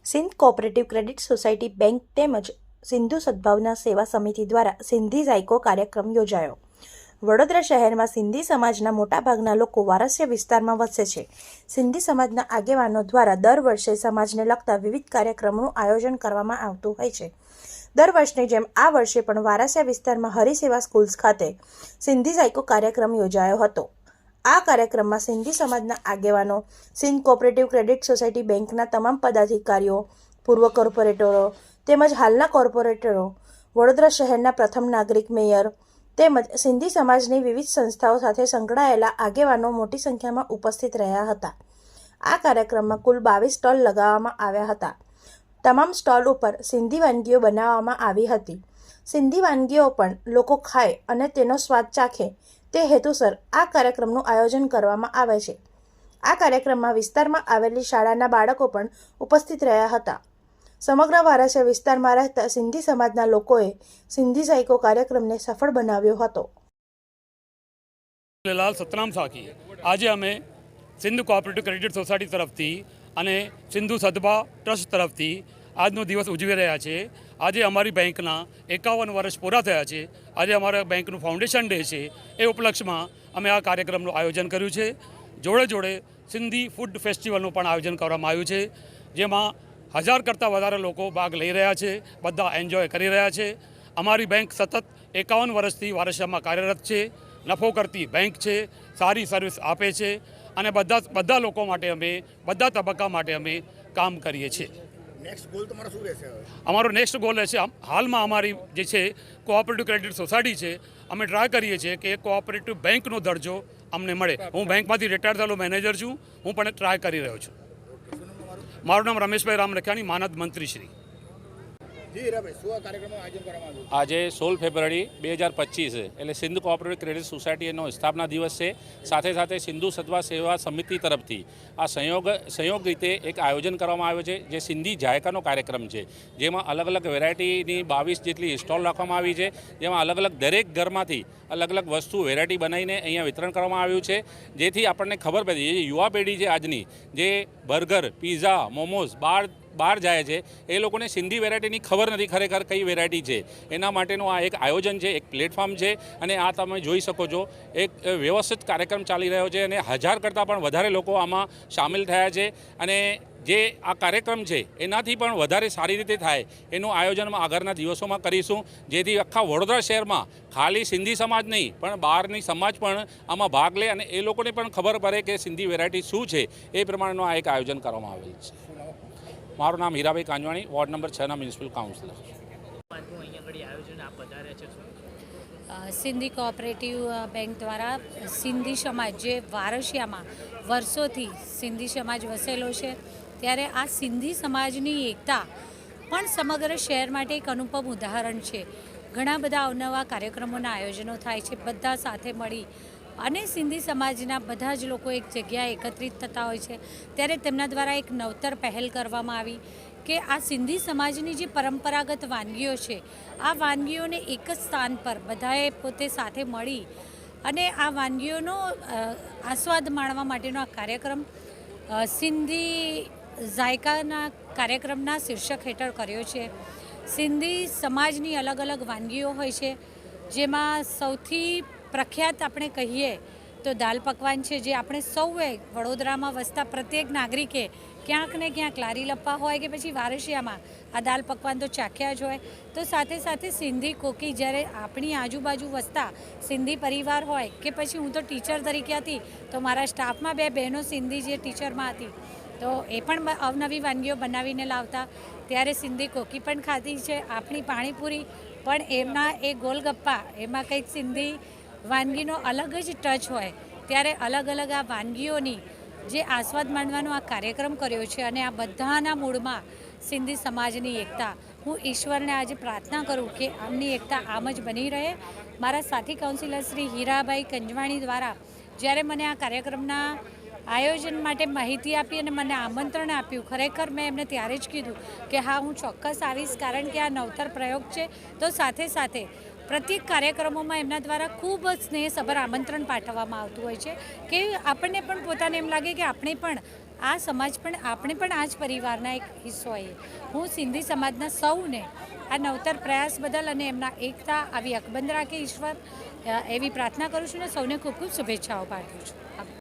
Sindh cooperative credit society bank તેમજ સિંધુ સદભાવના સેવા સમિતિ દ્વારા સિંધી ઝાયકો કાર્યક્રમ યોજાયો. વડોદરા શહેરમાં સિંધી સમાજના મોટાભાગના લોકો વારસ્ય વિસ્તારમાં વસે છે. સિંધી સમાજના આગેવાનો દ્વારા દર વર્ષે સમાજને લગતા વિવિધ કાર્યક્રમોનું આયોજન કરવામાં આવતું હોય છે. દર વર્ષની જેમ આ વર્ષે પણ વારાસિયા વિસ્તારમાં હરિસેવા સ્કૂલ્સ ખાતે સિંધી ઝાયકો કાર્યક્રમ યોજાયો હતો. આ કાર્યક્રમમાં સિંધી સમાજના આગેવાનો, સિંધ કોઓપરેટિવ ક્રેડિટ સોસાયટી બેંકના તમામ પદાધિકારીઓ, પૂર્વ કોર્પોરેટરો તેમજ હાલના કોર્પોરેટરો, વડોદરા શહેરના પ્રથમ નાગરિક મેયર તેમજ સિંધી સમાજની વિવિધ સંસ્થાઓ સાથે સંકળાયેલા આગેવાનો મોટી સંખ્યામાં ઉપસ્થિત રહ્યા હતા. આ કાર્યક્રમમાં કુલ બાવીસ સ્ટોલ લગાવવામાં આવ્યા હતા. તમામ સ્ટોલ ઉપર સિંધી વાનગીઓ બનાવવામાં આવી હતી. સિંધી વાનગીઓ પણ લોકો ખાય અને તેનો સ્વાદ ચાખે તે હેતુસર આ કાર્યક્રમનું આયોજન કરવામાં આવે છે. આ કાર્યક્રમમાં વિસ્તારમાં આવેલી શાળાના બાળકો પણ ઉપસ્થિત રહ્યા હતા. સમગ્ર વારાસિયા વિસ્તારમાં રહેતા સિંધી સમાજના લોકોએ સિંધી સાયકો કાર્યક્રમને સફળ બનાવ્યો હતો. લાલ સતનામ સાખી. આજે અમે સિંધુ કોઓપરેટિવ ક્રેડિટ સોસાયટી તરફથી અને સિંધુ સદભા ટ્રસ્ટ તરફથી આજનો દિવસ ઉજવી રહ્યા છે. આજે અમારી બેંકના એકાવન વર્ષ પૂરા થયા છે. આજે અમારા બેંકનું ફાઉન્ડેશન ડે છે. એ ઉપલક્ષમાં અમે આ કાર્યક્રમનું આયોજન કર્યું છે. જોડે જોડે સિંધી ફૂડ ફેસ્ટિવલનું પણ આયોજન કરવામાં આવ્યું છે. જેમાં હજાર કરતાં વધારે લોકો ભાગ લઈ રહ્યા છે. બધા એન્જોય કરી રહ્યા છે. અમારી બેંક સતત એકાવન વર્ષથી વારસામાં કાર્યરત છે. નફો કરતી બેંક છે. સારી સર્વિસ આપે છે. અને બધા બધા લોકો માટે અમે, બધા તબક્કા માટે અમે કામ કરીએ છીએ. નેક્સ્ટ ગોલ તમારો શું રહેશે હવે? અમારો નેક્સ્ટ ગોલ રહેશે. હાલમાં અમારી જે છે કોઓપરેટિવ ક્રેડિટ સોસાયટી છે અમે ટ્રાય કરીએ છીએ કે કોઓપરેટિવ બેંકનો દરજ્જો અમને મળે. હું બેંકમાંથી રિટાયર થયેલો મેનેજર છું. હું પણ ટ્રાય કરી રહ્યો છું. મારું નામ રમેશભાઈ રામ રખ્યાની માનદ મંત્રી શ્રી જી હીરાભાઈ શું આ કાર્યક્રમનું આયોજન કરવામાં આવ્યું આજે સોળ ફેબ્રુઆરી બે હજાર પચીસ એટલે સિંધુ કોઓપરેટિવ ક્રેડિટ સોસાયટીનો સ્થાપના દિવસ છે. સાથે સાથે સિંધુ સત્વા સેવા સમિતિ તરફથી આ સંયોગ સંયોગ રીતે એક આયોજન કરવામાં આવ્યો છે, જે સિંધી જાયકાનો કાર્યક્રમ છે. જેમાં અલગ અલગ વેરાયટીની બાવીસ જેટલી સ્ટોલ રાખવામાં આવી છે. જેમાં અલગ અલગ દરેક ઘરમાંથી અલગ અલગ વસ્તુ વેરાયટી બનાવીને અહીંયા વિતરણ કરવામાં આવ્યું છે. જેથી આપણને ખબર પડે યુવા પેઢી છે આજની, જે બર્ગર, પીઝા, મોમોઝ, બાર બહાર જાય છે, એ લોકોને સિંધી વેરાયટીની ખબર નથી, ખરેખર કઈ વેરાયટી છે. એના માટેનું આ એક આયોજન છે, એક પ્લેટફોર્મ છે, અને આ તમે જોઈ શકો છો, એક વ્યવસ્થિત કાર્યક્રમ ચાલી રહ્યો છે, અને હજાર કરતાં પણ વધારે લોકો આમાં સામેલ થયા છે, અને જે આ કાર્યક્રમ છે, એનાથી પણ વધારે સારી રીતે થાય, એનું આયોજન આગળના દિવસોમાં કરીશું, જેથી આખા વડોદરા શહેરમાં ખાલી સિંધી સમાજ નહીં, પણ બહારની સમાજ પણ આમાં ભાગ લે, અને એ લોકોને પણ ખબર પડે કે સિંધી વેરાયટી શું છે, એ પ્રમાણેનું આ એક આયોજન કરવામાં આવેલ છે. મારું નામ Hirabhai Kanjwani, ward number છના municipal councillor. Sindhi cooperative bank દ્વારા સિંધી સમાજ જે વારસિયામાં વર્ષોથી સિંધી સમાજ વસેલો છે, ત્યારે આ સિંધી સમાજની એકતા પણ સમગ્ર શહેર માટે એક અનુપમ ઉદાહરણ છે. ઘણા બધા અવનવા કાર્યક્રમોના આયોજનો થાય છે, બધા સાથે મળી અને સિંધી સમાજના બધા જ લોકો એક જગ્યાએ એકત્રિત થતા હોય છે. ત્યારે તેમના દ્વારા એક નવતર પહેલ કરવામાં આવી કે આ સિંધી સમાજની જે પરંપરાગત વાનગીઓ છે, આ વાનગીઓને એક જ સ્થાન પર બધાએ પોતે સાથે મળી અને આ વાનગીઓનો આસ્વાદ માણવા માટેનો આ કાર્યક્રમ સિંધી ઝાયકાના કાર્યક્રમના શીર્ષક હેઠળ કર્યો છે. સિંધી સમાજની અલગ અલગ વાનગીઓ હોય છે, જેમાં સૌથી પ્રખ્યાત આપણે કહીએ તો દાલ પકવાન છે જે આપણે સૌએ વડોદરામાં વસતા પ્રત્યેક નાગરિકે ક્યાંક ને ક્યાંક લારી લપ્પા હોય કે પછી વારસિયામાં આ દાલ પકવાન તો ચાખ્યા જ હોય. તો સાથે સાથે સિંધી કોકી જ્યારે આપણી આજુબાજુ વસતા સિંધી પરિવાર હોય કે પછી હું તો ટીચર તરીકે હતી તો મારા સ્ટાફમાં બે બહેનો સિંધી જે ટીચરમાં હતી. તો એ પણ અવનવી વાનગીઓ બનાવીને લાવતા. ત્યારે સિંધી કોકી પણ ખાધી છે, આપણી પાણીપુરી. પણ એમના એ ગોલગપ્પા, એમાં કંઈક સિંધી વાનગીનો અલગ જ ટચ હોય, ત્યારે અલગ અલગ આ વાનગીઓની જે આસ્વાદ માણવાનો આ કાર્યક્રમ કર્યો છે અને આ બધાના મૂળમાં સિંધી સમાજની એકતા, હું ઈશ્વરને આજે પ્રાર્થના કરું કે આમની એકતા આમ જ બની રહે. મારા સાથી કાઉન્સિલર શ્રી હીરાભાઈ કંજવાણી દ્વારા જ્યારે મને આ કાર્યક્રમના આયોજન માટે માહિતી આપી અને મને આમંત્રણ આપ્યું, ખરેખર મેં એમને ત્યારે જ કીધું કે હા, હું ચોક્કસ આવીશ, કારણ કે આ નવતર પ્રયોગ છે. તો સાથે સાથે પ્રત્યેક કાર્યક્રમોમાં એમના દ્વારા ખૂબ જ સ્નેહસભર આમંત્રણ પાઠવવામાં આવતું હોય છે કે આપણને પણ પોતાને એમ લાગે કે આપણે પણ આ સમાજ પણ, આપણે પણ આ જ પરિવારના એક હિસ્સો હોઈએ હું સિંધી સમાજના સૌને આ નવતર પ્રયાસ બદલ અને એમના એકતા આવી અકબંધ રાખે ઈશ્વર એવી પ્રાર્થના કરું છું અને સૌને ખૂબ ખૂબ શુભેચ્છાઓ પાઠવું છું.